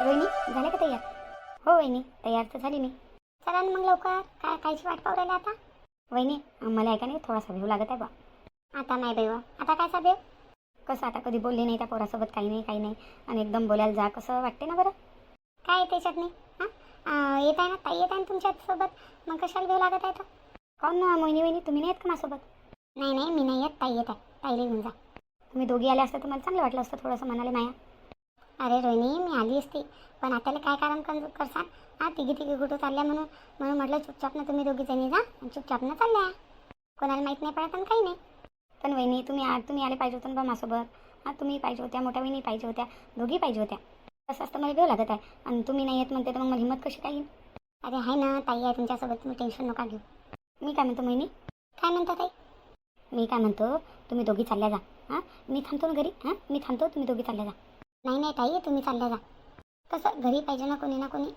रोहिणी झाले का तयार? हो वहिनी तयार तर झाली मी. चला ना मग लवकर काय कायची वाट पाहू राहिली आता? वहिनी मला ऐका नाही थोडासा भेव लागत आहे बा आता नाही बेव. आता काय भेव कसं आता कधी बोलली नाही त्या पोरासोबत काही नाही काही नाही. आणि एकदम बोलायला जा कसं वाटते ना बरं? काय त्याच्यात नाही हां? येत आहे ना ताई येत आहे ना तुमच्यासोबत? मग कशाला भेव लागत आहे तर कोण हो ना मोहिनी वहिनी तुम्ही नाही येत का माझ्यासोबत? नाही नाही मी नाही येत. ताई येत आहे. ताईला घेऊन जा. तुम्ही दोघी आले असतं तर मला चांगलं वाटलं असतं थोडंसं मनाला माया. अरे रोहिणी मी आली असती. पण आताला काय कारण कर करसान? हां तिघी तिघी कुठं चालल्या म्हणून? म्हणून म्हटलं चुपचापनं तुम्ही दोघी जणी जा आणि चुपचापनं चालल्या कोणाला माहीत नाही पडत आणि काही नाही. पण वहिनी तुम्ही आ तुम्ही आले पाहिजे होतं ना बा माझ्यासोबत हां तुम्ही पाहिजे होत्या मोठ्या वहिनी पाहिजे होत्या दोघी पाहिजे होत्या. असं असतं मला भेव लागत आहे. आणि तुम्ही नाही येत म्हणते तर मग मला हिंमत कशी काय येईल? अरे आहे ना ताई आहे तुमच्यासोबत तुम्ही टेन्शन नका घेऊ. मी काय म्हणतो मोहिनी काय म्हणता ताई? मी काय म्हणतो तुम्ही दोघी चालल्या जा. हां मी थांबतो ना घरी. हां मी थांबतो तुम्ही दोघी चालल्या जा. नाही नाही ताई तुम्ही चालल्या जा. कसं घरी पाहिजे ना कोणी ना कोणी.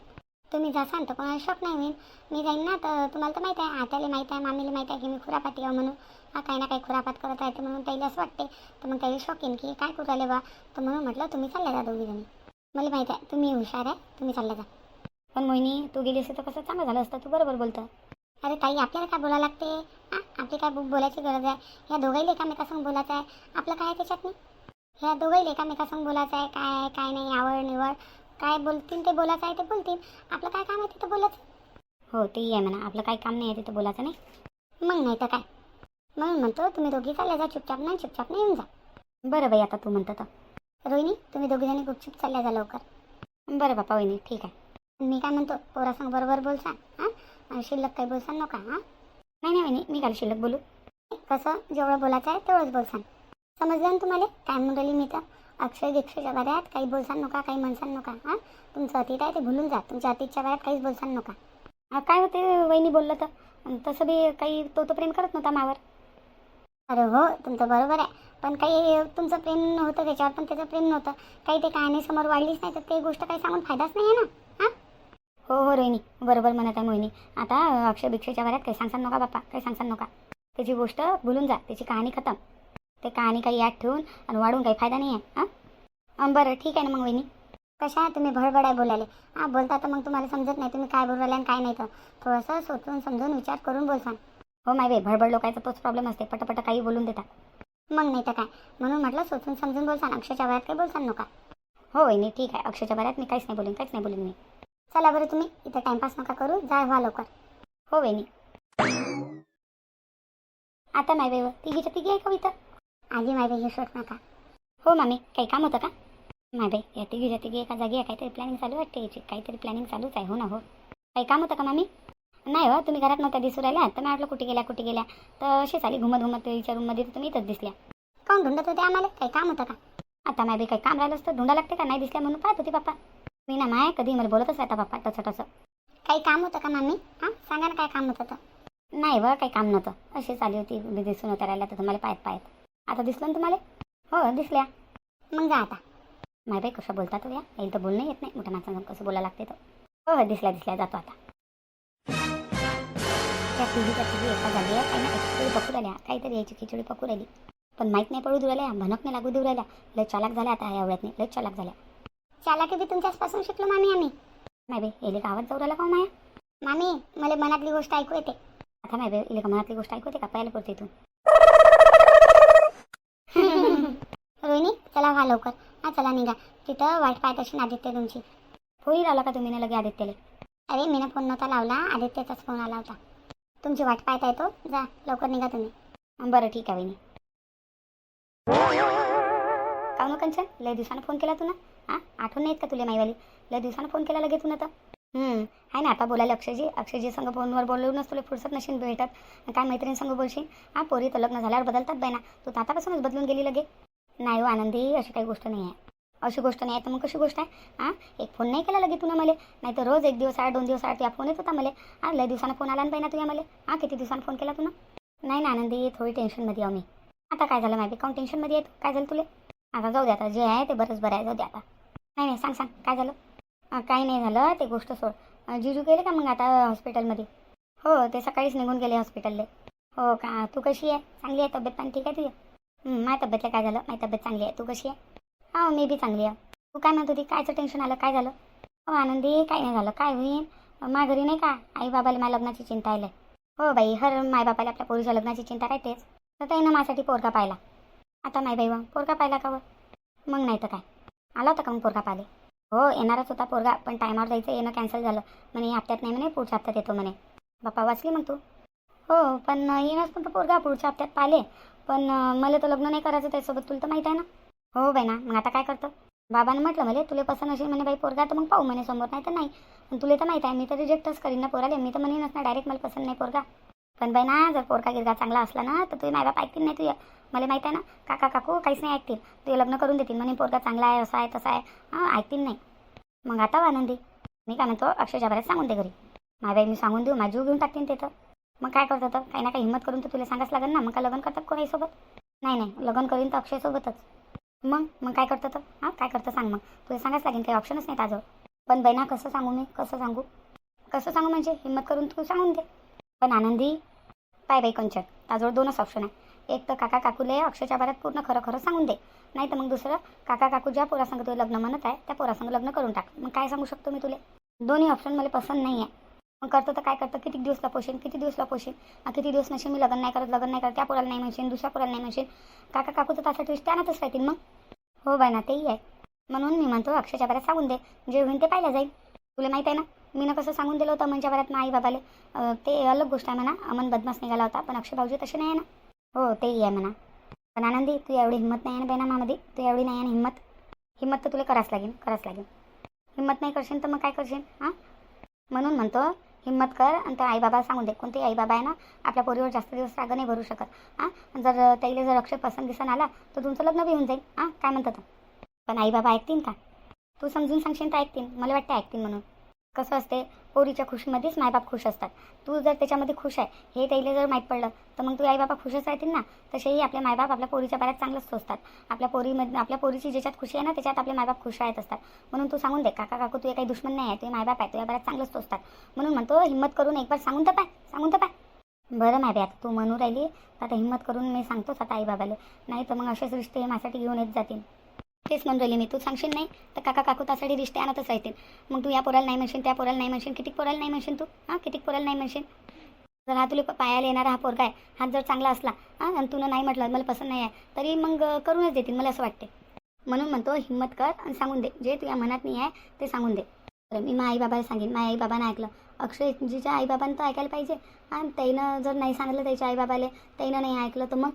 तुम्ही जासान तर कोणाला शॉक नाही होईल. मी जाईन ना तर तुम्हाला तर माहीत आहे आत्याला माहीत आहे मामीला माहीत आहे की मी खुरापात आहे म्हणून. हा काही ना काही खुरापात करत राहते म्हणून त्याला असं वाटते. तर मग त्याला शॉक येईन की काय करू राहिले बा तर म्हणून म्हटलं तुम्ही चालल्या जा दोघी जणी. मला माहीत आहे तुम्ही हुशार आहे तुम्ही चालल्या जा. पण मोहिनी तू गेली असती तर कसं चांगलं झालं असतं? तू बरोबर बोलतं. अरे ताई आपल्याला काय बोलायला लागते? हां आपली काय बोलायची गरज आहे? या दोघाही एकामेकासंग बोलायचं आहे? आपलं काय आहे त्याच्यात नाही ह्या दोघाही एकामेकासंग बोलायचं आहे काय आहे, काय नाही आवड निवड काय बोलतील ते बोलायचं आहे ते बोलतील. आपलं काय काम आहे तिथं बोलायचं? हो तेही आहे म्हणा. आपलं काय काम नाही आहे तिथं बोलायचं नाही. मग नाही तर काय? म्हणून म्हणतो तुम्ही दोघी चालल्या जा चुपचाप नाही चुपचाप नाही येऊन जा. बरं बाई आता तू म्हणतो तर. रोहिणी तुम्ही दोघी जणी गुपचूप चालल्या जा लवकर. बरं बापा वहिनी ठीक आहे. मी काय म्हणतो पोरासंग बरोबर बोलसान हां? शिल्लक काही बोलसान नका हां? नाही नाही वहिनी मी काय शिल्लक बोलू. कसं? जेवढं बोलायचं आहे तेवढंच बोलसान. समजलं ना तुम्हाला? काय म्हणून राहिली मी तर? अक्षय दीक्षेच्या बऱ्यात काही बोलसान नका काही म्हणसान नका हां? तुमचं अतीत आहे ते भुलून जा. तुमच्या अतीतच्या बऱ्यात काहीच बोलसान नका. हा, काय होते वहिनी बोललं तर? तसं बी काही तो तो प्रेम करत नव्हता मावर? अरे हो तुमचं बरोबर आहे. पण काही तुमचं प्रेम नव्हतं त्याच्यावर पण त्याचं प्रेम नव्हतं. काही ते कहाणी समोर वाढलीच नाही तर ते गोष्ट काही सांगून फायदाच नाही आहे ना? हां? हो हो रोहिणी. बरोबर म्हणत आहे मोहिनी. आता अक्षय भिक्षेच्या बऱ्यात काही सांगसान नका बाप्पा काही सांगसान नका. त्याची गोष्ट भुलून जा. त्याची कहाणी खतम. ते कहाणी काही याद ठेवून आणि वाढून काही फायदा नाही आहे हां बरं ठीक आहे ना मग वहिनी. कशा आहे तुम्ही? भडबडाय आहे बोलायले. हां बोलता तर मग तुम्हाला समजत नाही तुम्ही काय बोलू आणि काय नाही तर. थोडंसं सोचून समजून विचार करून बोलसान हो माय बाई भडबड लोकांचा तोच प्रॉब्लेम असते. पटपट काही बोलून देतात. मग नाही तर काय? म्हणून म्हटलं सोचून समजून बोलसान अक्षयच्या वयात काही बोलसान नका. हो वहिनी ठीक आहे. अक्षयच्या बऱ्यात मी काहीच नाही बोलेन काहीच नाही बोलेन मी. चला बरं तुम्ही इथं टाइमपास नका करू. जा व्हा लवकर. हो वहिनी. आता माय बाई तिघीच्या तिघी आहे का हो इथं? आजी माय बाई शोट नका. हो मामी काही काम होतं का? माय बाई या तिघीच्या तिघी एका जागी काहीतरी प्लॅनिंग चालू वाटते याची. काहीतरी प्लॅनिंग चालूच आहे हो ना हो. काही काम होतं का मामी? नाही हो तुम्ही घरात नव्हत्या दिसू राहिल्या तर मी म्हटलं कुठे गेल्या कुठे गेल्या. तर अशीच आली घुमत घुमत तिच्या रूममध्ये तुम्ही इथंच दिसल्या. काऊन ढुंडत होते आम्हाला? काही काम होतं का? आता मायबाई काही काम राहिलं असतं ढुंडा लागते का? नाही दिसल्या म्हणून पाहत होती पप्पा. मी ना माय कधी मला बोलतच राहता पप्पा तसं तसं काही काम होतं का मामी? हां सांगा ना काय काम होतं तर. नाही व काही काम नव्हतं. अशीच आली होती दिसून होत्या राहिल्या तर तुम्हाला पाहत पाहत आता दिसलं ना तुम्हाला? हो दिसल्या. मग जा आता. माय बाई कसं बोलता तो या येईल तर बोलणं येत नाही. मोठ्या माणसांना कसं बोलायला लागते तो? हो हो दिसल्या दिसल्या. जातो आता. त्या टीव्हीच्या टीव्ही एका जागी काही ना काहीतरी पकू राहिल्या. काहीतरी यायची खिचडी पकू राहिली. पण माहीत नाही पडू देऊ राहिल्या. भनक नाही लागू देऊ राहिल्या. लय चालाक झाल्या आता या नाही लय चालाक झाल्या. चालाकी बी तुमच्याचपासून शिकलो मामी आम्ही. नाही बाई येले गावात जाऊ राहिला का हो माया? मामी मला मनातली गोष्ट ऐकू येते. आता नाही बाई इले का मनातली गोष्ट ऐकू येते का? पाहायला पडते इथून. रोहिणी चला व्हा लवकर. हा चला निघा. तिथं वाट पाहत असेल आदित्य तुमची. फोनही लावला का तुम्ही ना लगे आदित्यला? अरे मीनं फोन नव्हता लावला. आदित्यचाच फोन आला होता. तुमची वाट पाहता येतो जा लवकर निघा तुम्ही. बरं ठीक आहे वहिनी. का नको हो, कंचन? लय दिवसानं फोन केला तुला हा हां आठवण नाहीत का तुला माईवाली? लय दिवसानं फोन केला लगे तू ना तर आहे ना आता बोलायला अक्षयजी. अक्षयजी संग फोनवर बोलवूनच तुला फुरसत नशीन भेटत. काय मैत्रिणी संग बोलशील? हां पोरी तर लग्न झाल्यावर बदलतात बाय ना तू तर आतापासूनच बदलून गेली लगे. नाही हो आनंदी अशी काही गोष्ट नाही आहे. अशी गोष्ट नाही आहे तर मग कशी गोष्ट आहे? हां? एक फोन नाही केला लगे तुला मला? नाही तर रोज एक दिवस आठ दोन दिवस आठ या फोन येत होता मला. हां? लय दिवसानं फोन आला ना ना तुझ्या मला. हां? किती दिवसानं फोन केला तुला? नाही ना आनंदी थोडी टेन्शनमध्ये आम्ही मी. आता काय झालं माहिती काऊन टेन्शनमध्ये येतो काय झालं तुला? आता जाऊ दे आता जे आहे ते बरंच बरं आहे. जाऊ दे आता. नाही नाही सांग सांग. काय झालं? काही नाही झालं ते गोष्ट सोड. जिजू गेले का मग आता हॉस्पिटलमध्ये हो ते सकाळीच निघून गेले हॉस्पिटलले हो का? तू कशी आहे? चांगली आहे तब्येत पण ठीक आहे तुझी? माझ्या तब्येतला काय झालं? माझी तब्येत चांगली आहे. तू कशी आहे? हो मी बी चांगली आहे. तू काय म्हणत होती? कायचं टेन्शन आलं? काय झालं? हो आनंदी काय नाही झालं. काय होईल माझ्या घरी नाही का? आई बाबाला माझ्या लग्नाची चिंता आहे हो बाई हर मायबापाला आपल्या पोरीच्या लग्नाची चिंता राहतेच. तर त्यानं माझ्यासाठी पोरगा पाहिला. आता माय बाई मग पोरगा पाहिला का व? मग नाही तर काय? आला होता का मग पोरगा पाहिले हो येणारच होता पोरगा पण टायमावर जायचं येणं कॅन्सल झालं. म्हणे या हप्त्यात नाही म्हणे पुढच्या हप्त्यात येतो म्हणे. बाप्पा वाचली मग तू? हो पण येणंच पण तो पोरगा पुढच्या हप्त्यात पाहिले. पण मला तर लग्न नाही करायचं त्याच्यासोबत तुला तर माहीत आहे ना? हो बाई ना मग आता काय करतं? बाबानं म्हटलं मला तुला पसंत असेल म्हणे बाई पोरगा तर मग पाहू म्हणे समोर नाही तर नाही. पण तुला तर माहीत आहे मी तर रिजेक्टच करीन ना पोराले. मी तर म्हणेनच ना डायरेक्ट मला पसंत नाही पोरगा. पण बाई ना जर पोरगा गिरगा चांगला असला ना तर तुझे मायबाप ऐकतील नाही तुझ्या मला माहीत आहे ना? काका काकू काहीच नाही ऐकतील. तुझे लग्न करून देतील. म्हणे पोरगा चांगला आहे असा आहे तसा आहे. हां ऐकतील नाही. मग आता आनंदी मी काय म्हणतो अक्षरशा बऱ्याच सांगून दे घरी. माय बाई मी सांगून देऊ. माझी घेऊन टाकतील ते तर. मग काय करतं तर? काही ना काही हिंमत करून तर तुला सांगाच लागेल ना. मग काय लग्न करतात कोणासोबत नाही नाही. लग्न करीन तर अक्षयसोबतच. मग? मग काय करतं तर? हां? काय करतं सांग मग. तुला सांगाच लागेल काही ऑप्शनच नाही ताजं पण बहिणा कसं सांगू मी? कसं सांगू? कसं सांगू म्हणजे? हिंमत करून तू सांगून दे. पण आनंदी पाय बाई कंचन. ताजवळ दोनच ऑप्शन आहे एक तर काका काकूले अक्षयच्या बारात पूर्ण खरं खरं सांगून दे. नाही तर मग दुसरं काका काकू ज्या पोरासंग तुला लग्न म्हणत आहे त्या पोरासंग लग्न करून टाक. मग काय सांगू शकतो मी तुला? दोन्ही ऑप्शन मला पसंत नाही आहे मग करतं तर काय करतं? किती दिवसला लपोशीन किती दिवसला लपोशीन किती दिवस नसेल मी लग्न नाही करत लग्न नाही करत त्या पोराला नाही म्हणशील दुसऱ्या पोराला नाही म्हणशील. काका काकू तर त्यासाठी विष त्यानातच राहतील मग. हो बाय ना तेही आहे. म्हणून मी म्हणतो अक्षयच्या बऱ्यात सांगून दे. जे होईल ते पाहिलं जाईल. तुला माहीत आहे ना मी ना कसं सांगून दिलं होतं म्हणजे बऱ्यात आई बाबाले? ते अलग गोष्ट आहे म्हणा. अमन बदमास निघाला होता पण अक्षय भाऊजी तसे नाही आहे ना. हो तेही आहे म्हणा. पण आनंदी तू एवढी हिंमत नाही आहे ना बेनामामध्ये. तू एवढी नाही आहे ना हिंमत. हिंमत तर तुला करावंच लागेल करावंच लागेल. हिंमत नाही करशील तर मग काय करशील? हां म्हणून म्हणतो हिंमत कर आणि त्या आईबाबा सांगून दे. कोणते आईबाबा आहे ना आपल्या पोरीवर जास्त दिवस राग नाही भरू शकत. हां? जर त्याला जर अक्षय पसंत दिसन आला तर तुमचं लग्न बी होऊन जाईल. हां? काय म्हणतात? पण आईबाबा ऐकतील का? तू समजून सांगशील तर ऐकतील. मला वाटतं ऐकतील म्हणून. कसं असते? पोरीच्या खुशीमध्येच मायबाप खुश असतात. तू जर त्याच्यामध्ये खुश आहे हे त्याला जर माहीत पडलं तर मग तू आई बाबा खुशच राहतील ना? तसेही आपले मायबाप आपल्या पोरीच्या बाऱ्यात चांगलंच सोचतात आपल्या पोरीमध्ये आपल्या पोरीची ज्याच्यात खुशी आहे ना त्याच्यात आपले मायबाप खुश राहत असतात. म्हणून तू सांगून दे काका काकू तुझे काही दुश्मन नाही आहे तुझे मायबाप आहे तुझ्या बाऱ्यात चांगलंच सोचतात म्हणून म्हणतो हिंमत करून एक बार सांगून तर पाय सांगून तर पाय बरं माय आता तू म्हणू राहिली तर आता हिंमत करून मी सांगतोच आता आईबाबाला. नाही तर मग असेच रिश्ते हे माझ्यासाठी घेऊन येत जातील. तेच म्हणून राहिली मी तू सांगशील नाही? तर काका काकू तासाठी रिश्ते आणतच राहतील. मग तू या पोराला नाही म्हणशील त्या पोराला नाही म्हणशील किती पोराला नाही म्हणशील तू? हां किती पोराला नाही म्हणशील? जर हा तुला पायाला येणारा हा पोरगा आहे हा जर चांगला असला हां आणि तुला नाही म्हटलं मला पसंत नाही आहे तरी मग करूनच देतील मला असं वाटते म्हणून म्हणतो हिंमत कर आणि सांगून दे. जे तुझ्या मनात नाही आहे ते सांगून दे. तर मी माझ्या आईबाबाला सांगेन माझ्या बाबांना ऐकलं. अक्षयजीच्या आईबाबांना तर ऐकायला पाहिजे. आणि त्यानं जर नाही सांगितलं त्याच्या आईबाबाले त्यानं नाही ऐकलं तर मग?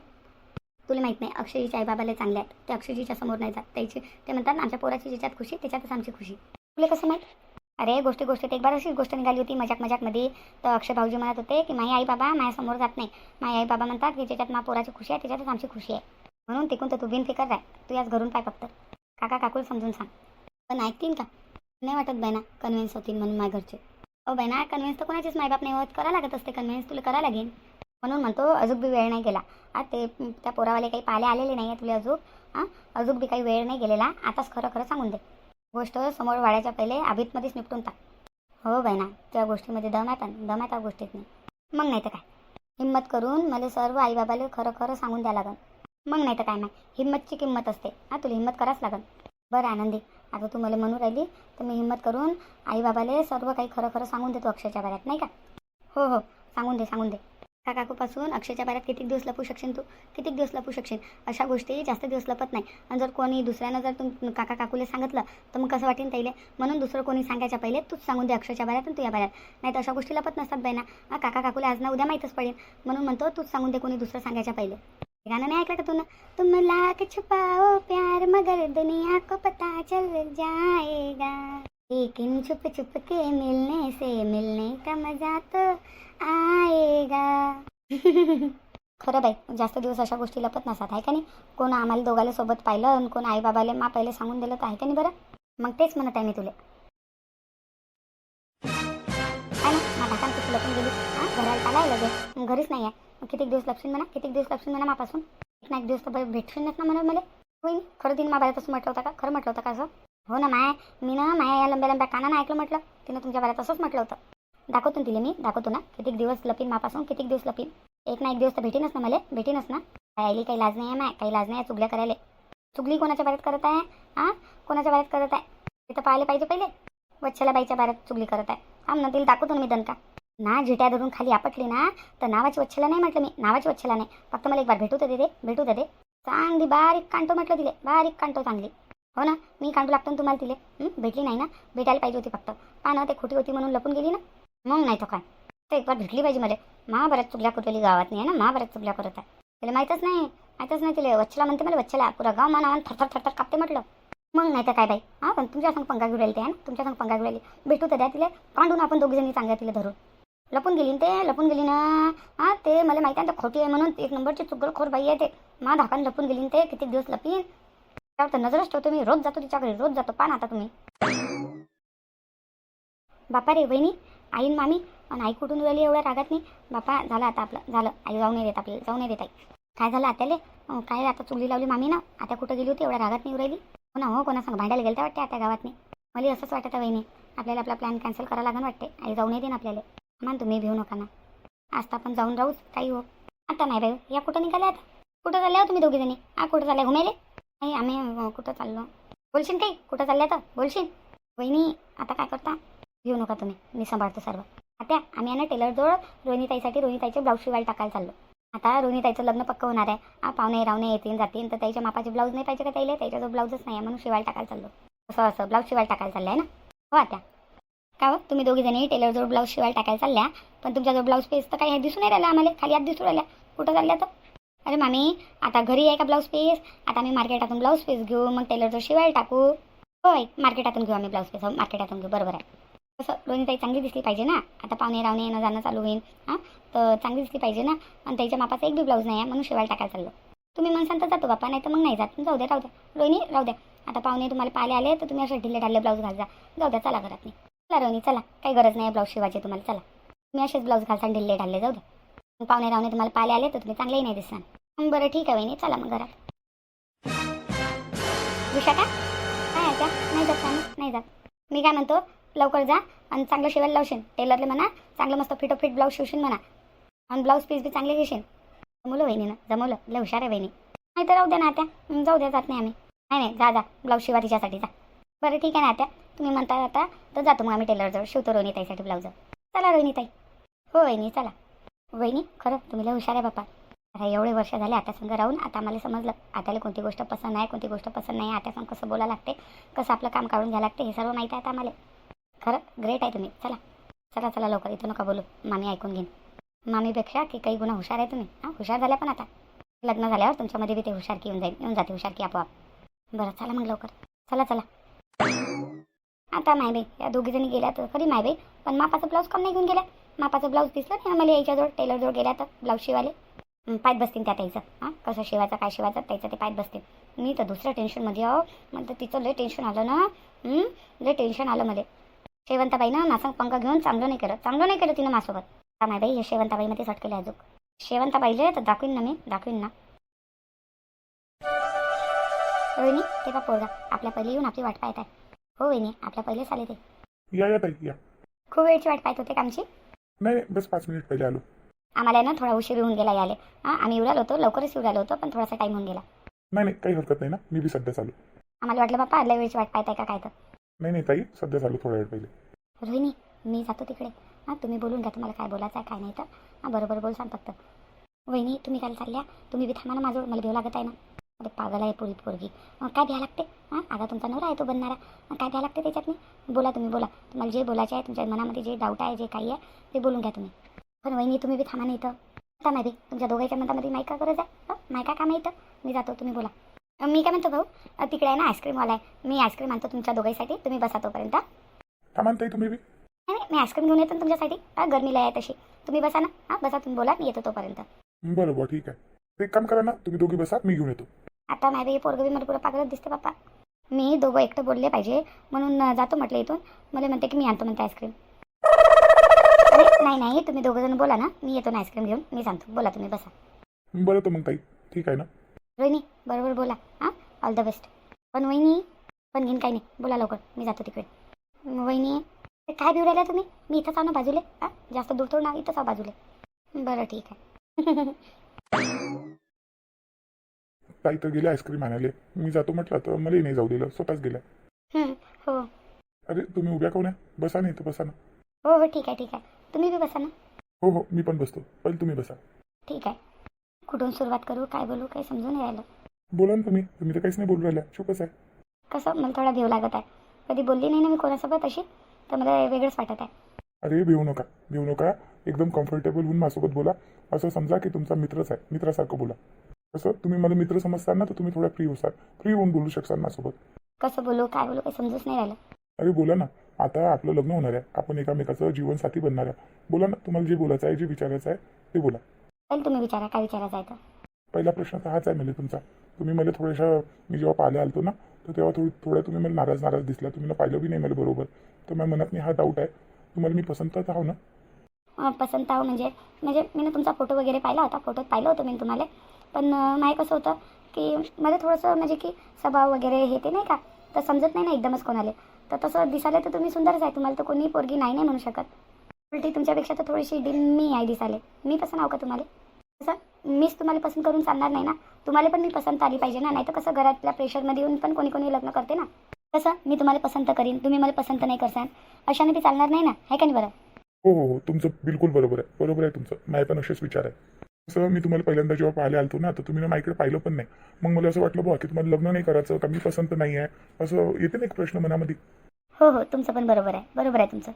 तुला माहीत नाही अक्षयजीच्या आईबाबाला चांगले आहेत. ते अक्षयजीच्या समोर नाही जात. त्याची ते म्हणतात ना, आमच्या पोराची ज्याच्यात खुशी त्याच्यातच आमची खुशी. तुला कसं माहीत? अरे गोष्टी गोष्टीत एक बार अशीच गोष्ट निघाली होती मजाक मजाकमध्ये तर अक्षय भाऊजी म्हणत होते की माझी आई बाबा माझ्यासमोर जात नाही. माझी आई बाबा म्हणतात की ज्याच्यात मा पोराची खुशी आहे त्याच्यातच आमची खुशी आहे. म्हणून तिकून तर तू बिनफिकर राह तू याच घरून पाय फक्त. काका काकूला समजून सांग. पण ऐकतील का? नाही वाटत बायना कन्व्हिन्स होतील म्हणून माझ्या घरचे. अहो बायना कन्व्हिन्स तर कोणाचीच मायबाप नाही होत. करा लागत असते कन्व्हिन्स तुला करा लागेल म्हणून म्हणतो अजून बी वेळ नाही गेला. आ ते त्या पोरावाले काही पाले आलेले नाही आहे तुला अजून हां अजून बी काही वेळ नाही गेलेला. आताच खरं खरं सांगून दे. गोष्ट समोर वाढायच्या पहिले आभीतमध्येच निपटून टाक. हो बाई ना त्या गोष्टीमध्ये दम आहे पण दम आहे त्या गोष्टीत नाही. मग नाही तर काय? हिंमत करून मला सर्व आईबाबाला खरं खरं सांगून द्या लागन. मग नाही तर काय नाही हिंमतची किंमत असते. हां तुला हिंमत करावंच लागन. बरं आनंदी आता तू मला म्हणू राहिली तर मी हिंमत करून आईबाबाले सर्व काही खरं खरं सांगून देतो अक्षयच्या बऱ्यात नाही का? हो हो सांगून दे सांगून दे. का काकूपासून अक्षयच्या बाऱ्यात किती दिवस लपू शकशील तू? किती दिवस लपू शकशील? अशा गोष्टी जास्त दिवस लपत नाही. आणि जर कोणी दुसऱ्यानं जर तू काका काकूला सांगितलं तर मग कसं वाटेन त्याला म्हणून दुसरं कोणी सांगायच्या पहिले तूच सांगून दे अक्षरच्या बाऱ्यात आणि तुझ्या बाऱ्यात नाही तर अशा गोष्टी लपत नसतात बाईना. हा काका काकूला आज ना उद्या माहीतच पडेल. म्हणून म्हणतो तूच सांगून दे कोणी दुसरं सांगायच्या पहिले. गाणं नाही ऐकलं का तू तुम लाख छुपाओ प्यार मगर दुनिया को पता चल जाएगा. लेकिन छुप छुप के मिलने से मिलने का मजा तो आएगा। खरं बाई जास्त दिवस अशा गोष्टी लपत नसतात आहे का नाही? कोण आम्हाला दोघाला सोबत पाहिलं आणि कोण आई बाबाले मा पहिले सांगून दिलं तर आहे का नाही बरं? मग तेच म्हणत आहे मी तुले. काय लपून गेली. हां घराला चालाय लगेच. घरीच नाही आहे. मग किती दिवस लपशील म्हणा? किती दिवस लक्षून म्हणा मापासून? एक ना एक दिवस तर भेटून भेटशील ना म्हणा मला. होईन खरं तिने मा बाहेर तसं म्हटलं होतं का? खरं म्हटलं होतं का असं? हो ना माय मी ना माया या लंब्या लंब्या कानानं ऐकलं म्हटलं. तिनं तुमच्या बाहेर तसंच म्हटलं होतं. दाखवतो ना तिला मी दाखवतो ना. कितीक दिवस लपीन मापासून कितीक दिवस लपीन. एक ना एक दिवस तर भेटीनच ना मला भेटीनच ना. आईली काही लाज नाही आहे माय काही लाज नाही आहे चुगल्या करायला. चुगली कोणाच्या बाहेर करत आहे? हां कोणाच्या बाहेर करत आहे? तिथं पाहायला पाहिजे पहिले. वच्छला बाईच्या बारात चुगली करत आहे. थांब ना तिला दाखवतो ना मी दणका. ना झिट्या धरून खाली आपटली ना तर नावाची वच्छला नाही म्हटलं मी. नावाची वच्छला नाही. फक्त मला एक बार भेटू तर दे दे भेटू तर दे. चांगली बारीक कांटो म्हटलं तिले. बारीक कांटो चांगली. हो ना मी कांडू लागतो ना तुम्हाला तिले. भेटली नाही ना? भेटायला पाहिजे होती फक्त. पहा ना ते खोटी होती म्हणून लपून गेली ना? मग नाही तो काय? तर एक बार भेटली पाहिजे मला. महाभारत चुगल्या कुठली गावात नाही आहे ना? महाभारत चुगल्या करत आहे. तिला माहीतच नाही माहीतच नाही तिला. वच्छला म्हणते मला वच्छला पुरा गाव मानावान थरथर थरथर कापते म्हटलं. मग नाही तर काय बाई? हां पण तुमच्या संग पंगा घेऊन ते आहे ना? तुमच्या संग पंगा घेऊन भेटू तर द्या तिला. कांडून आपण दोघी जणी चांगल्या तिला धरून. लपून गेली ना ते लपून गेली ना. हां ते मला माहिती आहे ना खोटी आहे म्हणून एक नंबरची चुगलखोर बाई आहे ते. मा धाकान लपून गेली ते किती दिवस लपीन? त्यावर तर नजरच ठेवतो मी. रोज जातो तिच्याकडे. रोज जातो. पान आता तुम्ही. बापा रे वहिनी आईन मामी आणि आई कुठून राहिली एवढ्या रागात नाही? बापा झालं आता आपलं. झालं. आई जाऊ नाही देत आपल्याला. जाऊ नाही देत आई. काय झालं आत्याले? काय आता चुगली लावली मामी ना? आता कुठं गेली होती? एवढ्या रागात नाही राहिली? हो ना हो कोणा सांग भांडायला गेलं वाटते आता गावात नाही? मला असंच वाटतं वहिनी. आपल्याला आपला प्लॅन कॅन्सल करायला लागण वाटते. आई जाऊ नाही देईन आपल्याला. मान तुम्ही भिऊ नका ना. आज तर आपण जाऊन राहूच काही हो. आता नाही बाई हो. या कुठं निघाल्या आता? कुठं चालल्या हो तुम्ही दोघी जणी हा कुठं चालल्या घुमायले? नाही आम्ही कुठं चाललो? बोलशील काही कुठं चालल्या तर? बोलशील? वहिनी आता काय करता? घेऊ नका तुम्ही. मी सांभाळतो सर्व. आता आम्ही आहे ना टेलरजवळ रोहिणीताईसाठी रोहिणीताईचे ब्लाऊज शिवायला टाकायला चाललो. आता रोहिणीताईचं लग्न पक्क होणार आहे. पाहुणे रावणे येतील जातील तर त्याच्या मापाचे ब्लाऊज नाही पाहिजे का त्याला? त्याच्याजवळ ब्लाऊजच नाही आहे म्हणून शिवायला टाकायला चाललो. असं असं ब्लाऊज शिवायला टाकायला चाललं आहे ना? हो आता. का हो? तुम्ही दोघी जणी टेलरजवळ ब्लाऊज शिवायला टाकायला चालल्या पण तुमच्याजवळ ब्लाऊज पीस तर काही दिसून नाही राहिला आम्हाला. खाली आत दिसून राहिल्या. कुठं चालल्या तर? अरे मामी आता घरी आहे का ब्लाऊज पीस आता आम्ही मार्केटातून ब्लाऊज पीस घेऊ मग टेलरचं शिवायला टाकू. होय मार्केटातून घेऊ आम्ही ब्लाऊज पीस हो मार्केटातून घेऊ बरोबर आहे. कसं रोहिणीताई चांगली दिसली पाहिजे ना? आता पाहुणे रावणे येणं जाणं चालू होईल हां? तर चांगली दिसली पाहिजे ना? आणि त्याच्या मापाचा एक बी ब्लाऊज नाही आहे म्हणून शिवायला टाकायला चाललो. तुम्ही म्हणसान तर जातो बापा नाही तर मग नाही जात. जाऊ द्या राहू द्या. रोहिणी राहू द्या. आता पाहुणे तुम्हाला पाहिले आले तर तुम्ही असे ढिले ढाल्ले ब्लाऊज घालजा. जाऊ द्या चला घरात नाही चला रोहिणी चला. काही गरज नाही ब्लाऊज शिवायची तुम्हाला. चला. तुम्ही असेच ब्लाऊज घालसान ढिल्ले ढालले जाऊ द्या. पाहुणे रावणे तुम्हाला पाहिले आले तर तुम्ही चांगलेही नाही दिसणार. मग बरं ठीक आहे वहिनी चला मग घरात. विशाखा काय आहे नाही जात का नाही जात. मी काय म्हणतो लवकर जा आणि चांगलं शिवायला लावशील. टेलरले म्हणा चांगलं मस्त फिटो फिट ब्लाऊज शिवशील म्हणा. आणि ब्लाऊज पीस बी चांगले घेशील. जमवलं वहिनीनं जमवलं. लय हुशार आहे वहिनी. नाही तर राहू द्या ना आत्या. जाऊ द्या जात नाही आम्ही. नाही नाही जा जा. ब्लाऊज शिवा तिच्यासाठी जा. बरं ठीक आहे ना आत्या. तुम्ही म्हणता आता तर जातो मग आम्ही टेलरजवळ शिवतो रोहिणीताईसाठी ब्लाऊज चला रोहिणीताई हो वहिनी चला. वहिनी खरं तुम्ही लय हुशार आहे बापा आता एवढे वर्ष झाले आता राहून. आता मला समजलं आत्याला कोणती गोष्ट पसंत आहे कोणती गोष्ट पसंत नाही. आता कसं बोला लागते कसं आपलं काम काढून घ्यावं लागते हे सर्व माहीत आहे आता आम्हाला. खरं? ग्रेट आहे तुम्ही. चला. चला चला लवकर. इथं नका बोलू. मामी ऐकून घेईन. मामीपेक्षा की काही गुन्हा हुशार आहे तुम्ही. हां हुशार झाल्या पण आता. लग्न झाल्यावर तुमच्यामध्ये बी ते हुशार की येऊन जाईल येऊन जाते हुशार की आपोआप. बरं चला मग लवकर. चला चला. आता मायबाई या दोघी जणी गेल्या तर खरी मायबाई पण मापाचं ब्लाऊज कम नाही घेऊन गेल्या? मापाचं ब्लाऊज दिसलं नाही मला याच्याजवळ टेलरजवळ गेल्या तर ब्लाऊज शिवाले. पायत बसतील त्या त्याचं हां कसं शिवायचं काय शिवायचं त्याचं ते पायत बसतील मी तर दुसऱ्या टेन्शनमध्ये आहो मला तर तिचं लय टेन्शन आलं ना. हं, लय टेन्शन आलं मला. शेवंताबाईनं नासंग पंख घेऊन चांगलं नाही केलं चांगलं नाही केलं तिनं माझ्यासोबत. का मायबाई हे शेवंताबाईमध्ये सटकेले अजून. शेवंताबाईले तर दाखवीन ना मी दाखवीन ना. रोहिणी ते का पोरगा आपल्या पहिले येऊन आपली वाट पाहत आहे. हो वहिनी आपल्या पहिलेच आले ते. या या ताई या. खूप वेळची वाट पाहत होते का आमची? नाही नाही बस पाच मिनिट पहिले आलो. आम्हाला ना थोडा उशीर होऊन गेला याले हां आम्ही उडालो होतो लवकरच उडालो होतो पण थोडासा टाईम होऊन गेला. नाही नाही काही हरकत नाही ना. मी बी सध्या चालू. आम्हाला वाटलं बाप्पा आदल्या वेळची वाट पाहताय का काय तर? नाही नाही ताई सध्या चालू थोड्या वेळ पहिले. रोहिणी मी जातो तिकडे. हां तुम्ही बोलून घ्या तुम्हाला काय बोलायचं आहे काय नाही तर. हां बरोबर बोल सांग फक्त. वहिनी तुम्ही काय चालल्या. तुम्ही बी थांबा ना माझं मला भेव लागत आहे ना. अरे पागल आहे पोरी पोरगी. अं, काय भ्या लागते? हां आता तुमचा नवरा आहे तो बनणारा. अं, काय भ्या लागते त्याच्यात नाही बोला तुम्ही बोला. तुम्हाला जे बोलायचे आहे तुमच्या मनामध्ये जे डाऊट आहे जे काही आहे ते बोलून घ्या तुम्ही. पण वहिनी तुम्ही बी थांबा नाही इथं. आता माहिती तुमच्या दोघांच्या मतामध्ये मायका गरज आहे? हं? मायका काम आहे इथं? मी जातो तुम्ही बोला. मी काय म्हणतो भाऊ? तिकडे आहे ना आईस्क्रीमवाला आहे. मी आईस्क्रीम आणतो तुमच्या दोघांसाठी तुम्ही बसा तोपर्यंत. ताई तुम्ही बी. नाही नाही, मी आईस्क्रीम घेऊन येतो तुमच्यासाठी. हा गरमीला आहे तशी. तुम्ही बसा ना. हां बसा तुम्ही बोला मी येतो तोपर्यंत. बरं बरं ठीक आहे. ते एक काम करा ना तुम्ही दोघी बसा मी घेऊन येतो. आता नाही बी मला पुरं पागलच दिसते बाप्पा. मी दोघं एकटं बोलले पाहिजे. म्हणून जातो म्हटलं इथून. मला म्हणते की मी आणतो म्हणते आईस्क्रीम नाही नाही तुम्ही दोघं जण बोला ना. मी येतो ना आईस्क्रीम घेऊन. मी सांगतो. बोला तुम्ही बसा. बरं तर मग ताई. ठीक आहे ना? रोहिणी बरोबर बोला. हां? ऑल द बेस्ट पण वहिनी पण घेईन काही नाही. बोला लवकर. मी जातो तिकडे. वहिनी ते काय भिऊ राहिला तुम्ही? मी इथंच ना बाजूले. हां? जास्त दूर थोडं ना इथंच आहो बाजूले. बरं ठीक आहे. ताई तर गेले आईस्क्रीम आणायला. मी जातो म्हटलं तर मलाही नाही जाऊ दिलं. स्वतःच गेल्या. हं, हो. अरे तुम्ही उभ्या कोण आहे? बसा नाही तर बसा ना. हो हो ठीक आहे ठीक आहे. तुम्ही बी बसा ना. हो हो मी पण बसतो. पहिले तुम्ही बसा. ठीक आहे. कुठून सुरुवात करू काय बोलू काही समजून नाही राहिलं? बोला ना तुम्ही. तुम्ही तर काहीच नाही बोलू राहिल्या चुपच आहे कसं? मला थोडा भेव लागत आहे. कधी बोलली नाही ना मी कोणासोबत अशी? तर मला वेगळंच वाटत आहे. अरे भिवू नका. भिवू नका. एकदम कम्फर्टेबल होऊन माझ्यासोबत बोला. असं समजा की तुमचा मित्रच आहे. मित्रासारखं बोला. कसं? तुम्ही मला मित्र समजता ना तर तुम्ही थोडा फ्री होसाल फ्री होऊन बोलू शकसाल माझ्यासोबत. कसं बोलू काय बोलू काही समजूच नाही राहिलं. अरे बोला ना. आता आपलं लग्न होणार आहे. आपण एकामेकाचं जीवनसाथी बनणार आहे. बोला ना तुम्हाला जे बोलायचं आहे जे विचारायचं आहे ते बोला. पहिले तुम्ही विचारा काय विचारायचं आहे तर? पहिला प्रश्न तर हाच आहे म्हणजे तुमचा. तुम्ही मला थोड्याशा मी जेव्हा पाहायला आलतो ना तर तेव्हा थोडी थोड्या तुम्ही मला नाराज नाराज दिसला. तुम्ही ना पाहिलं बी नाही मला बरोबर. तर माझ्या मनात नाही हा डाऊट आहे. तुम्हाला मी पसंत तर आहो ना? अं, पसंत आहो म्हणजे? म्हणजे मी ना तुमचा फोटो वगैरे पाहिला होता. फोटोत पाहिलं होतं मी तुम्हाला. पण अं, माही कसं होतं की मला थोडंसं म्हणजे की स्वभाव वगैरे हे ते नाही का? तर समजत नाही ना एकदमच कोणाले. तर तसं दिसाले तर तुम्ही सुंदरच आहे. तुम्हाला तर कोणी पोरगी नाही नाही म्हणू शकत. उलटी तुमच्यापेक्षा तर थोडीशी डिम्मी आहे दिसाले मी पसंत आहो का तुम्हाला? कसं मीच तुम्हाला पसंत करून चालणार नाही ना? तुम्हाला पण मी पसंत आली पाहिजे ना? नाही तर कसं घरातल्या प्रेशरमध्ये येऊन पण कोणी कोणी लग्न करते ना? कसं मी तुम्हाला पसंत करीन. तुम्ही मला पसंत नाही करसान. अशाने बी चालणार नाही ना? आहे का नाही बरं? हो हो हो. तुमचं बिलकुल बरोबर आहे. बरोबर आहे तुमचं. नाही पण असेच विचार आहे. असं मी तुम्हाला पहिल्यांदा जेव्हा पाहायला आलतो ना तर तुम्ही ना माझ्याकडे पाहिलं पण नाही. मग मला असं वाटलं बुवा की तुम्हाला लग्न नाही करायचं का मी पसंत नाही आहे? असं येते ना एक प्रश्न मनामध्ये. हो हो तुमचं पण बरोबर आहे. बरोबर आहे तुमचं.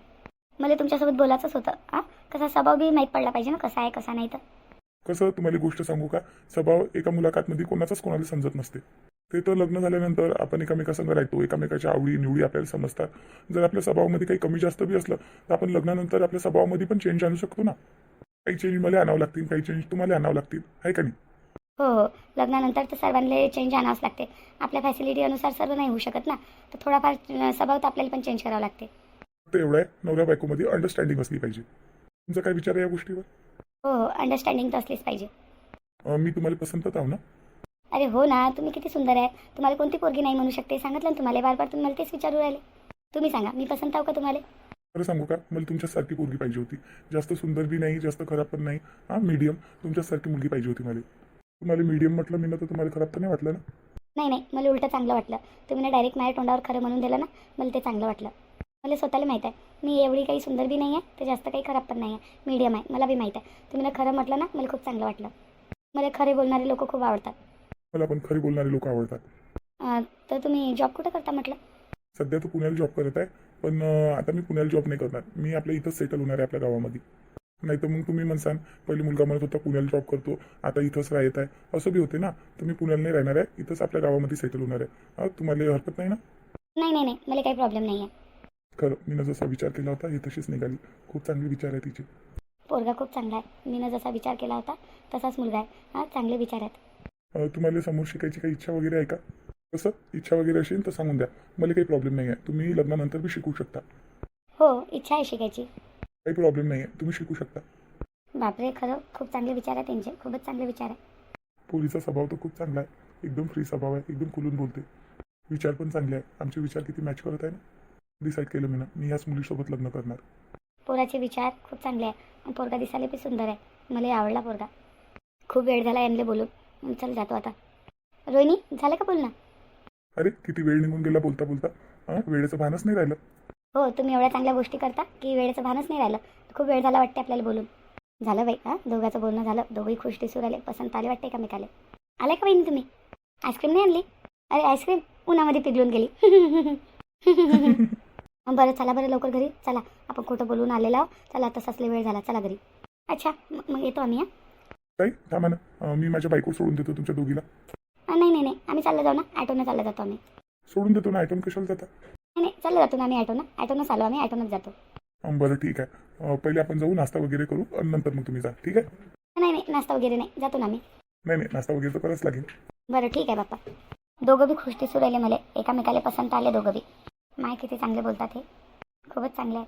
मला तुमच्यासोबत बोलायचंच होतं हां? कसा स्वभाव बी माहीत पडला पाहिजे ना कसा आहे कसा नाही तर. कसं तुम्हाला एक गोष्ट सांगू का? स्वभाव एका मुलाखतमध्ये कोणाचाच कोणाला समजत नसते. ते तर लग्न झाल्यानंतर आपण एकामेकासंग राहतो एकामेकाच्या आवडी निवडी आपल्याला समजतात. जर आपल्या स्वभावामध्ये काही कमी जास्त बी असलं तर आपण लग्नानंतर आपल्या स्वभावामध्ये पण चेंज आणू शकतो ना. काही चेंज मला आणावं लागतील काही चेंज तुम्हाला आणावं लागतील. आहे का नाही? हो हो. लग्नानंतर तर सर्वांना चेंज आणावंच लागते. आपल्या फॅसिलिटी अनुसार सर्व नाही होऊ शकत ना. तर थोडाफार स्वभाव तर आपल्याला पण चेंज करावा लागते. फक्त एवढं आहे नवऱ्या बायकोमध्ये अंडरस्टँडिंग असली पाहिजे. तुमचा काय विचार आहे या गोष्टीवर? हो हो. अंडरस्टँडिंग तर असलीच पाहिजे. अं, मी तुम्हाला पसंतच आहो ना? अरे हो ना. तुम्ही किती सुंदर आहे. तुम्हाला कोणती पोरगी नाही म्हणू शकते. सांगितलं ना तुम्हाला. बार बार तुम्ही मला तेच विचारू राहिले. तुम्ही सांगा. मी पसंत आहो का तुम्हाला? खरं सांगू का? मला तुमच्यासारखी मुलगी पाहिजे होती. जास्त सुंदर बी नाही जास्त खराब पण नाही. हां मीडियम तुमच्यासारखी मुलगी पाहिजे होती मला. तुम्हाला मीडियम म्हटलं मी ना तर तुम्हाला खराब तर नाही वाटलं ना? नाही नाही. मला उलटं चांगलं वाटलं. तुम्ही ना डायरेक्ट माझ्या तोंडावर खरं म्हणून दिलं ना मला ते चांगलं वाटलं. मला स्वतःला माहीत आहे. मी एवढी काही सुंदर बी नाही आहे तर जास्त काही खराब पण नाही आहे. मीडियम आहे. मला बी माहीत आहे. तुम्ही ना खरं म्हटलं ना मला खूप चांगलं वाटलं. मला खरे बोलणारे लोक खूप आवडतात. मला पण खरी बोलणारे लोक आवडतात. अं, तर तुम्ही जॉब कुठं करता म्हटलं? सध्या तर पुण्याला जॉब करत आहे. पण आता मी पुण्याला जॉब नाही करणार. मी आपल्या इथंच सेटल होणार आहे आपल्या गावामध्ये. नाही तर मग तुम्ही म्हणसान पहिले मुलगा म्हणत होता पुण्याला जॉब करतो आता इथंच राहत आहे. असं बी होते ना. तर मी पुण्याला नाही राहणार आहे इथंच आपल्या गावामध्ये सेटल होणार आहे. तुम्हाला हरकत नाही ना? नाही नाही नाही. मला काही प्रॉब्लेम नाही आहे खरं मी जसा विचार केला होता हे तशीच निघाली. खूप चांगली विचार आहे तिचे. पोरगा खूप चांगला आहे. मी जसा विचार केला होता तसाच मुलगा आहे. हां चांगले विचार आहेत. तुम्हाला समोर शिकायची काही इच्छा वगैरे आहे का? कसं? इच्छा वगैरे असेल तर सांगून द्या. मला काही प्रॉब्लेम नाही आहे तुम्ही लग्नानंतर बी शिकू शकता. हो इच्छा आहे शिकायची. काही प्रॉब्लेम नाही आहे तुम्ही शिकू शकता. बापरे खरं खूप चांगले विचार आहे त्यांचे खूपच चांगले विचार आहे पोरीचा स्वभाव तर खूप चांगला आहे. एकदम फ्री स्वभाव आहे. एकदम खुलून बोलते. विचार पण चांगले आहे आमचे विचार किती मॅच करत आहे ना? डिसाईड केलं मी ना. मी याच मुलीसोबत लग्न करणार. पोराचे विचार खूप चांगले आहे आणि पोरगा दिसायला बी सुंदर आहे. मला आवडला पोरगा. खूप वेळ झाला यांना बोलून. चल जातो आता. रोहिणी झालं का बोलणं? अरे किती वेळ निघून गेला बोलता बोलता? हां वेळेचं भानच नाही राहिलं. हो तुम्ही एवढ्या चांगल्या गोष्टी करता की वेळेचं भानच नाही राहिलं. खूप वेळ झाला वाटते आपल्याला बोलून. झालं बाई हां दोघाचं बोलणं झालं. दोघंही खुश दिसू राहिले. पसंत आले वाटते एकमेकाले. आले का बहिणी तुम्ही? आईस्क्रीम नाही आणली? अरे आईस्क्रीम? उन्हामध्ये पिघलून गेली. बरं चला बरं लवकर घरी. चला आपण खोटं बोलून आलेला आहो. चला तसाच लय वेळ झाला. चला घरी. अच्छा म- मग येतो आम्ही हां? ताई थांबा ना. अं, मी माझ्या बायको सोडून देतो तुमच्या दोघीला. नाही नाही आम्ही चाललं जाऊ ना ॲटोनं चाललं जातो आम्ही. सोडून देतो ना आयटम कशाला जाता नाही नाही चाललं जातो ना आम्ही ॲटोनं ॲटोनंच आलो आम्ही ॲटोनंच जातो. अं, बरं ठीक आहे. अं, पहिले आपण जाऊ नाश्ता वगैरे करू आणि नंतर मग तुम्ही जा ठीक आहे? नाही नाही नाश्ता वगैरे नाही जातो ना आम्ही. नाही नाही नाश्ता वगैरे तर करावंच लागेल. बरं ठीक आहे बाप्पा. दोघं बी खुश दिसू राहिले मला. एकामेकाला पसंत आले दोघं बी. माय किती चांगले बोलतात हे. खूपच चांगले आहेत.